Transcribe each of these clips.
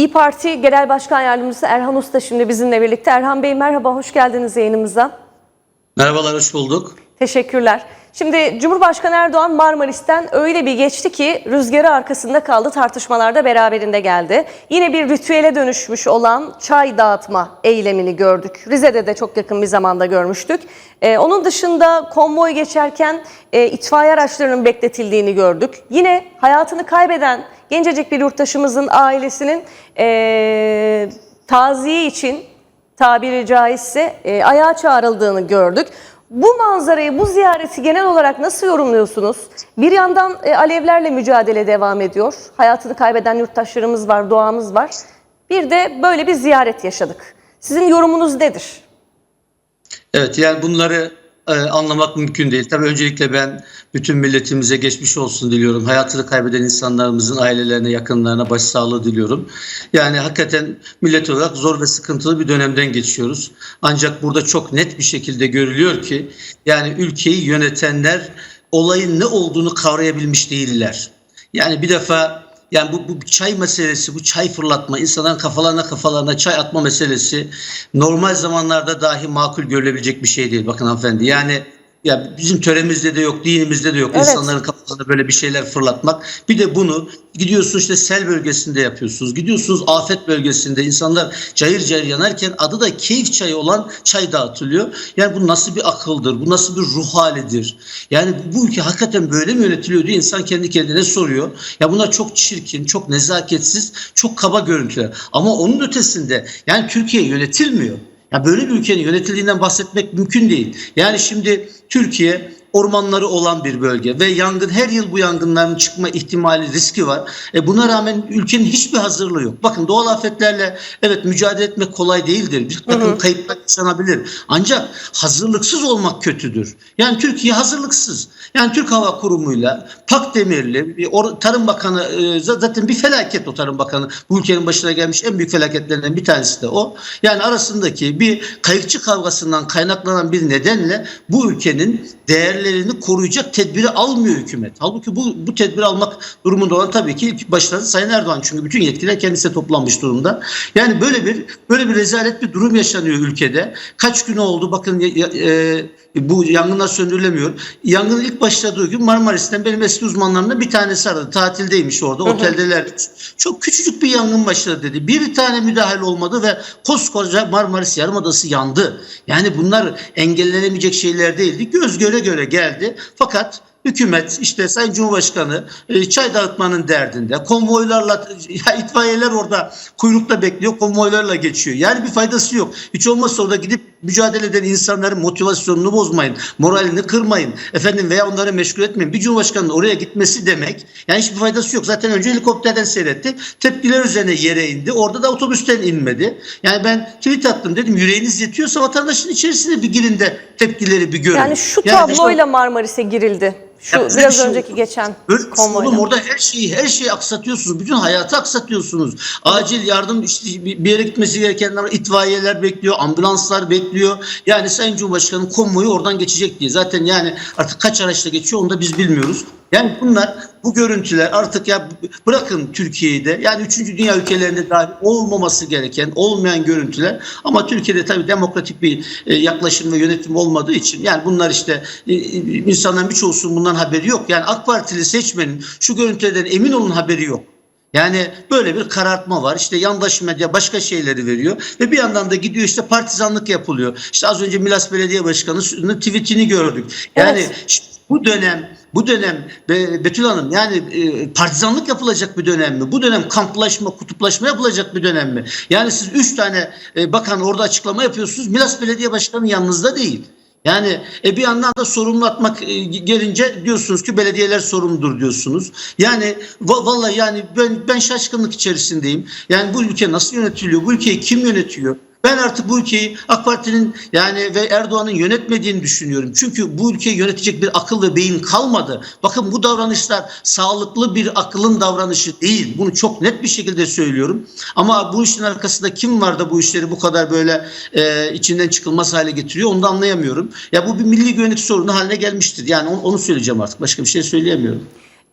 İyi Parti Genel Başkan Yardımcısı Erhan Usta şimdi bizimle birlikte. Erhan Bey merhaba, hoş geldiniz yayınımıza. Merhabalar, hoş bulduk. Teşekkürler. Şimdi Cumhurbaşkanı Erdoğan Marmaris'ten öyle bir geçti ki rüzgarı arkasında kaldı tartışmalarda beraberinde geldi. Yine bir ritüele dönüşmüş olan çay dağıtma eylemini gördük. Rize'de de çok yakın bir zamanda görmüştük. Ee, onun dışında konvoy geçerken e, itfaiye araçlarının bekletildiğini gördük. Yine hayatını kaybeden gencecik bir yurttaşımızın ailesinin e, taziye için tabiri caizse e, ayağa çağrıldığını gördük. Bu manzarayı, bu ziyareti genel olarak nasıl yorumluyorsunuz? Bir yandan e, alevlerle mücadele devam ediyor. Hayatını kaybeden yurttaşlarımız var, doğamız var. Bir de böyle bir ziyaret yaşadık. Sizin yorumunuz nedir? Evet, yani bunları e, anlamak mümkün değil. Tabii öncelikle ben bütün milletimize geçmiş olsun diliyorum. Hayatını kaybeden insanlarımızın ailelerine, yakınlarına başsağlığı diliyorum. Yani hakikaten millet olarak zor ve sıkıntılı bir dönemden geçiyoruz. Ancak burada çok net bir şekilde görülüyor ki yani ülkeyi yönetenler olayın ne olduğunu kavrayabilmiş değiller. Yani bir defa yani bu, bu çay meselesi, bu çay fırlatma, insanların kafalarına kafalarına çay atma meselesi normal zamanlarda dahi makul görülebilecek bir şey değil. Bakın hanımefendi yani ya bizim töremizde de yok, dinimizde de yok. Evet. İnsanların kafalarına böyle bir şeyler fırlatmak. Bir de bunu gidiyorsunuz işte sel bölgesinde yapıyorsunuz. Gidiyorsunuz afet bölgesinde insanlar cayır cayır yanarken adı da keyif çayı olan çay dağıtılıyor. Yani bu nasıl bir akıldır? Bu nasıl bir ruh halidir? Yani bu ülke hakikaten böyle mi yönetiliyor diye insan kendi kendine soruyor. Ya bunlar çok çirkin, çok nezaketsiz, çok kaba görüntüler. Ama onun ötesinde yani Türkiye yönetilmiyor. Ya böyle bir ülkenin yönetildiğinden bahsetmek mümkün değil. Yani şimdi Türkiye ormanları olan bir bölge ve yangın her yıl bu yangınların çıkma ihtimali riski var. E buna rağmen ülkenin hiçbir hazırlığı yok. Bakın doğal afetlerle evet mücadele etmek kolay değildir. Bir takım kayıplar yaşanabilir. Ancak hazırlıksız olmak kötüdür. Yani Türkiye hazırlıksız. Yani Türk Hava Kurumu'yla Pak Demirli, bir or- Tarım Bakanı e, zaten bir felaket o Tarım Bakanı. Bu ülkenin başına gelmiş en büyük felaketlerinden bir tanesi de o. Yani arasındaki bir kayıkçı kavgasından kaynaklanan bir nedenle bu ülkenin değerlerini koruyacak tedbiri almıyor hükümet. Halbuki bu, bu tedbiri almak durumunda olan tabii ki ilk başta Sayın Erdoğan çünkü bütün yetkiler kendisine toplanmış durumda. Yani böyle bir böyle bir rezalet bir durum yaşanıyor ülkede. Kaç gün oldu bakın e, bu yangınlar söndürülemiyor. Yangının ilk başladığı gün Marmaris'ten benim eski uzmanlarımdan bir tanesi aradı. Tatildeymiş orada. Oteldeler. Çok küçücük bir yangın başladı dedi. Bir tane müdahale olmadı ve koskoca Marmaris Yarımadası yandı. Yani bunlar engellenemeyecek şeyler değildi. Göz göre göre geldi. Fakat Hükümet işte Sayın Cumhurbaşkanı e, çay dağıtmanın derdinde. Konvoylarla ya itfaiyeler orada kuyrukta bekliyor. Konvoylarla geçiyor. Yani bir faydası yok. Hiç olmazsa orada gidip mücadele eden insanların motivasyonunu bozmayın. Moralini kırmayın. Efendim veya onları meşgul etmeyin. Bir Cumhurbaşkanının oraya gitmesi demek yani hiçbir faydası yok. Zaten önce helikopterden seyretti. Tepkiler üzerine yere indi. Orada da otobüsten inmedi. Yani ben tweet attım dedim yüreğiniz yetiyorsa vatandaşın içerisine bir girin de tepkileri bir görün. Yani şu Yani tabloyla Marmaris'e girildi. Şu Ya biraz bir şey önceki olur. geçen konvoyla. oğlum orada her şeyi her şeyi aksatıyorsunuz. Bütün hayatı aksatıyorsunuz. Acil yardım işte bir yere gitmesi gerekenler itfaiyeler bekliyor, ambulanslar bekliyor. Yani Sayın Cumhurbaşkanı konvoyu oradan geçecek diye. Zaten yani artık kaç araçla geçiyor onu da biz bilmiyoruz. Yani bunlar bu görüntüler artık ya bırakın Türkiye'yi de yani 3. dünya ülkelerinde dahi olmaması gereken olmayan görüntüler ama Türkiye'de tabii demokratik bir e, yaklaşım ve yönetim olmadığı için yani bunlar işte e, e, insanların birçoğusunun bundan haberi yok. Yani AK Partili seçmenin şu görüntülerden emin olun haberi yok. Yani böyle bir karartma var. İşte yandaş medya başka şeyleri veriyor ve bir yandan da gidiyor işte partizanlık yapılıyor. İşte az önce Milas Belediye Başkanı'nın tweetini gördük. Yani Evet. Bu dönem bu dönem Be- Betül Hanım yani e, partizanlık yapılacak bir dönem mi? Bu dönem kamplaşma, kutuplaşma yapılacak bir dönem mi? Yani siz üç tane e, bakan orada açıklama yapıyorsunuz. Milas Belediye Başkanı yanınızda değil. Yani e, bir yandan da sorumlu atmak e, gelince diyorsunuz ki belediyeler sorumludur diyorsunuz. Yani va- vallahi yani ben ben şaşkınlık içerisindeyim. Yani bu ülke nasıl yönetiliyor? Bu ülkeyi kim yönetiyor? Ben artık bu ülkeyi AK Parti'nin yani ve Erdoğan'ın yönetmediğini düşünüyorum. Çünkü bu ülkeyi yönetecek bir akıl ve beyin kalmadı. Bakın bu davranışlar sağlıklı bir akılın davranışı değil. Bunu çok net bir şekilde söylüyorum. Ama bu işin arkasında kim var da bu işleri bu kadar böyle e, içinden çıkılmaz hale getiriyor onu da anlayamıyorum. Ya bu bir milli güvenlik sorunu haline gelmiştir. Yani onu, onu söyleyeceğim artık. Başka bir şey söyleyemiyorum.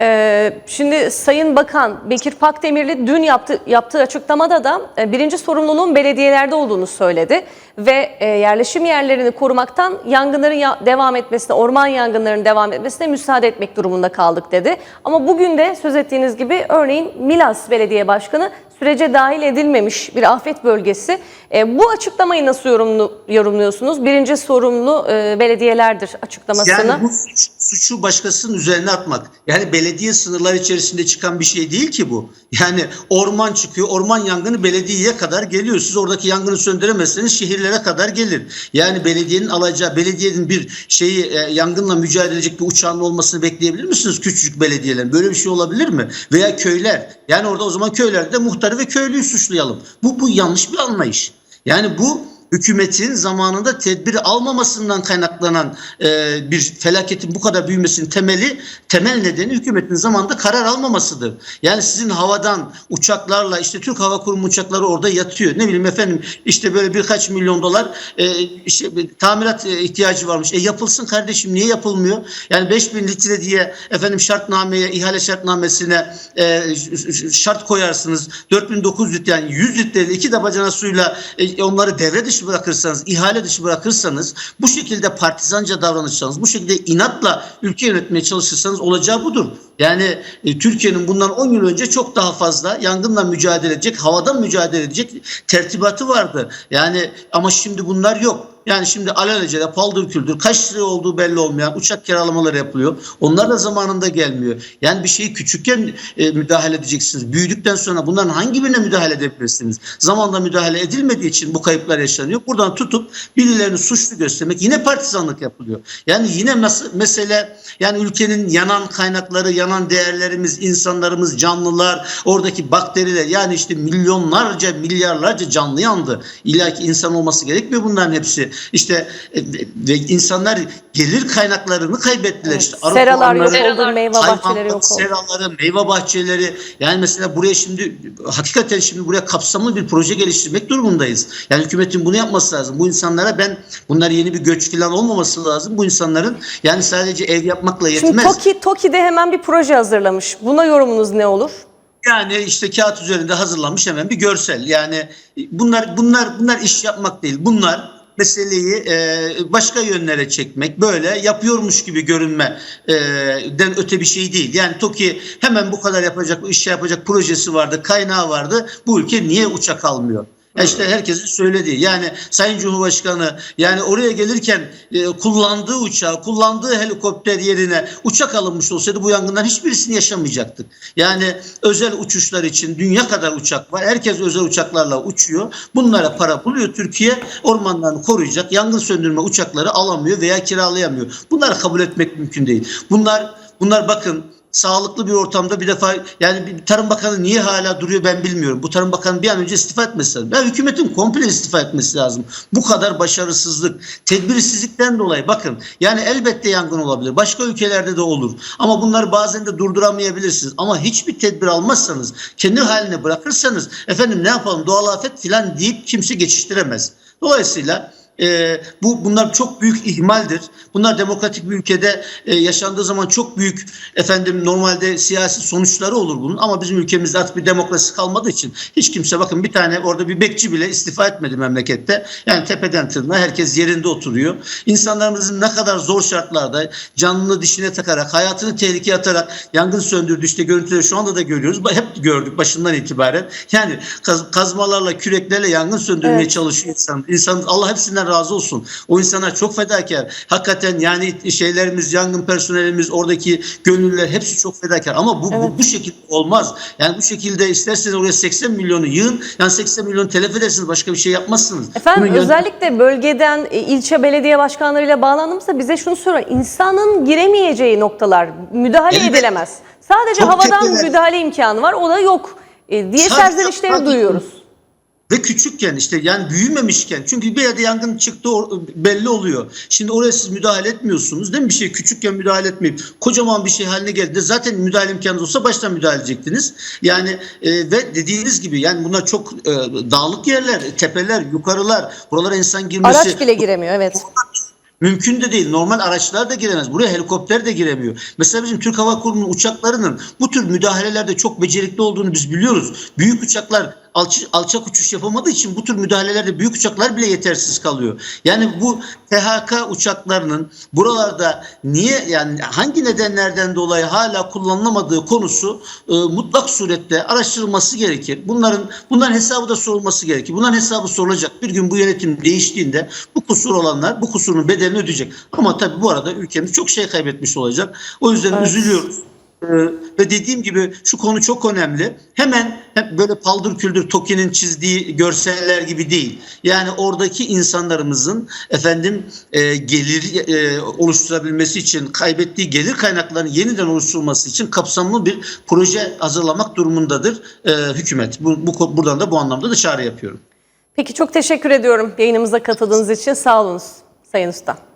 Ee, şimdi Sayın Bakan Bekir Pakdemirli dün yaptı, yaptığı açıklamada da e, birinci sorumluluğun belediyelerde olduğunu söyledi. Ve e, yerleşim yerlerini korumaktan yangınların ya- devam etmesine, orman yangınlarının devam etmesine müsaade etmek durumunda kaldık dedi. Ama bugün de söz ettiğiniz gibi örneğin Milas Belediye Başkanı sürece dahil edilmemiş bir afet bölgesi. E, bu açıklamayı nasıl yorumlu, yorumluyorsunuz? Birinci sorumlu e, belediyelerdir açıklamasını. Yani bu suç- suçu başkasının üzerine atmak. Yani belediye sınırları içerisinde çıkan bir şey değil ki bu. Yani orman çıkıyor, orman yangını belediyeye kadar geliyor. Siz oradaki yangını söndüremezseniz şehirlere kadar gelir. Yani belediyenin alacağı, belediyenin bir şeyi e, yangınla mücadele edecek bir uçağın olmasını bekleyebilir misiniz küçücük belediyelerin? Böyle bir şey olabilir mi? Veya köyler. Yani orada o zaman köylerde muhtarı ve köylüyü suçlayalım. Bu bu yanlış bir anlayış. Yani bu hükümetin zamanında tedbiri almamasından kaynaklanan e, bir felaketin bu kadar büyümesinin temeli temel nedeni hükümetin zamanında karar almamasıdır. Yani sizin havadan uçaklarla işte Türk Hava Kurumu uçakları orada yatıyor. Ne bileyim efendim işte böyle birkaç milyon dolar e, işte tamirat e, ihtiyacı varmış. E yapılsın kardeşim niye yapılmıyor? Yani 5000 litre diye efendim şartnameye ihale şartnamesine e, şart koyarsınız. 4900 litre yani 100 litre iki de bacana suyla e, onları devre dışı bırakırsanız, ihale dışı bırakırsanız, bu şekilde partizanca davranırsanız, bu şekilde inatla ülke yönetmeye çalışırsanız olacağı budur. Yani e, Türkiye'nin bundan 10 yıl önce çok daha fazla yangınla mücadele edecek, havadan mücadele edecek tertibatı vardı. Yani ama şimdi bunlar yok. Yani şimdi alelacele paldır küldür kaç lira olduğu belli olmayan uçak kiralamaları yapılıyor. Onlar da zamanında gelmiyor. Yani bir şeyi küçükken e, müdahale edeceksiniz. Büyüdükten sonra bunların hangi birine müdahale edebilirsiniz? Zamanında müdahale edilmediği için bu kayıplar yaşanıyor. Buradan tutup birilerini suçlu göstermek yine partizanlık yapılıyor. Yani yine mes- mesele yani ülkenin yanan kaynakları, yanan değerlerimiz, insanlarımız, canlılar, oradaki bakteriler yani işte milyonlarca, milyarlarca canlı yandı. İlla ki insan olması gerekmiyor bunların hepsi. İşte e, ve insanlar gelir kaynaklarını kaybettiler. Evet, İşte seralar yok oldu, meyve bahçeleri yok oldu. Seraları, meyve bahçeleri yani mesela buraya şimdi hakikaten şimdi buraya kapsamlı bir proje geliştirmek durumundayız. Yani hükümetin bunu yapması lazım. Bu insanlara ben bunlar yeni bir göç falan olmaması lazım. Bu insanların yani sadece ev yapmakla Şimdi yetmez. TOKİ, TOKİ'de hemen bir proje hazırlamış. Buna yorumunuz ne olur? Yani işte kağıt üzerinde hazırlanmış hemen bir görsel. Yani bunlar bunlar bunlar iş yapmak değil. Bunlar meseleyi e, başka yönlere çekmek, böyle yapıyormuş gibi görünme e, den öte bir şey değil. Yani TOKİ hemen bu kadar yapacak, iş yapacak projesi vardı, kaynağı vardı. Bu ülke niye uçak almıyor? İşte herkesin söylediği yani Sayın Cumhurbaşkanı yani oraya gelirken e, kullandığı uçağı, kullandığı helikopter yerine uçak alınmış olsaydı bu yangından hiçbirisini yaşamayacaktık. Yani özel uçuşlar için dünya kadar uçak var. Herkes özel uçaklarla uçuyor. Bunlara para buluyor Türkiye. Ormanlarını koruyacak yangın söndürme uçakları alamıyor veya kiralayamıyor. Bunları kabul etmek mümkün değil. Bunlar bunlar bakın sağlıklı bir ortamda bir defa yani bir Tarım Bakanı niye hala duruyor ben bilmiyorum. Bu Tarım Bakanı bir an önce istifa etmesi lazım. Ya hükümetin komple istifa etmesi lazım. Bu kadar başarısızlık, tedbirsizlikten dolayı bakın yani elbette yangın olabilir. Başka ülkelerde de olur. Ama bunları bazen de durduramayabilirsiniz. Ama hiçbir tedbir almazsanız, kendi haline bırakırsanız efendim ne yapalım doğal afet filan deyip kimse geçiştiremez. Dolayısıyla e, bu bunlar çok büyük ihmaldir. Bunlar demokratik bir ülkede e, yaşandığı zaman çok büyük efendim normalde siyasi sonuçları olur bunun ama bizim ülkemizde artık bir demokrasi kalmadığı için hiç kimse bakın bir tane orada bir bekçi bile istifa etmedi memlekette. Yani tepeden tırnağa herkes yerinde oturuyor. İnsanlarımızın ne kadar zor şartlarda canını dişine takarak hayatını tehlikeye atarak yangın söndürdü işte görüntüleri şu anda da görüyoruz. Hep gördük başından itibaren. Yani kaz- kazmalarla küreklerle yangın söndürmeye Evet. çalışıyor insan. İnsan Allah hepsinden razı olsun. O insanlar çok fedakar. Hakikaten yani şeylerimiz, yangın personelimiz, oradaki gönüllüler hepsi çok fedakar. Ama bu, bu, bu şekilde olmaz. Yani bu şekilde isterseniz oraya 80 milyonu yığın. Yani 80 milyon telef edersiniz. Başka bir şey yapmazsınız. Efendim Bunun yön- özellikle bölgeden e, ilçe belediye başkanlarıyla bağlandığımızda bize şunu soruyor. İnsanın giremeyeceği noktalar müdahale Elbette. edilemez. Sadece Çok havadan müdahale imkanı var. O da yok e, diye serzenişleri duyuyoruz. Ve küçükken işte yani büyümemişken çünkü bir yerde yangın çıktı belli oluyor. Şimdi oraya siz müdahale etmiyorsunuz değil mi? Bir şey küçükken müdahale etmeyip kocaman bir şey haline geldiğinde zaten müdahale imkanınız olsa baştan müdahale edecektiniz. Yani e, ve dediğiniz gibi yani bunlar çok e, dağlık yerler, tepeler, yukarılar. Buralara insan girmesi Araç bile giremiyor evet. Mümkün de değil. Normal araçlar da giremez. Buraya helikopter de giremiyor. Mesela bizim Türk Hava Kurumu'nun uçaklarının bu tür müdahalelerde çok becerikli olduğunu biz biliyoruz. Büyük uçaklar alç- alçak uçuş yapamadığı için bu tür müdahalelerde büyük uçaklar bile yetersiz kalıyor. Yani bu THK uçaklarının buralarda niye yani hangi nedenlerden dolayı hala kullanılamadığı konusu e, mutlak surette araştırılması gerekir. Bunların bunların hesabı da sorulması gerekir. Bunların hesabı sorulacak. Bir gün bu yönetim değiştiğinde bu kusur olanlar bu kusurun bedelini ödeyecek. Ama tabii bu arada ülkemiz çok şey kaybetmiş olacak. O yüzden Evet. üzülüyoruz. Ee, ve dediğim gibi şu konu çok önemli. Hemen hep böyle paldır küldür Toki'nin çizdiği görseller gibi değil. Yani oradaki insanlarımızın efendim e, gelir e, oluşturabilmesi için kaybettiği gelir kaynaklarının yeniden oluşturulması için kapsamlı bir proje hazırlamak durumundadır e, hükümet. Bu, bu buradan da bu anlamda da çağrı yapıyorum. Peki çok teşekkür ediyorum yayınımıza katıldığınız için. Sağ olunuz Sayın Usta.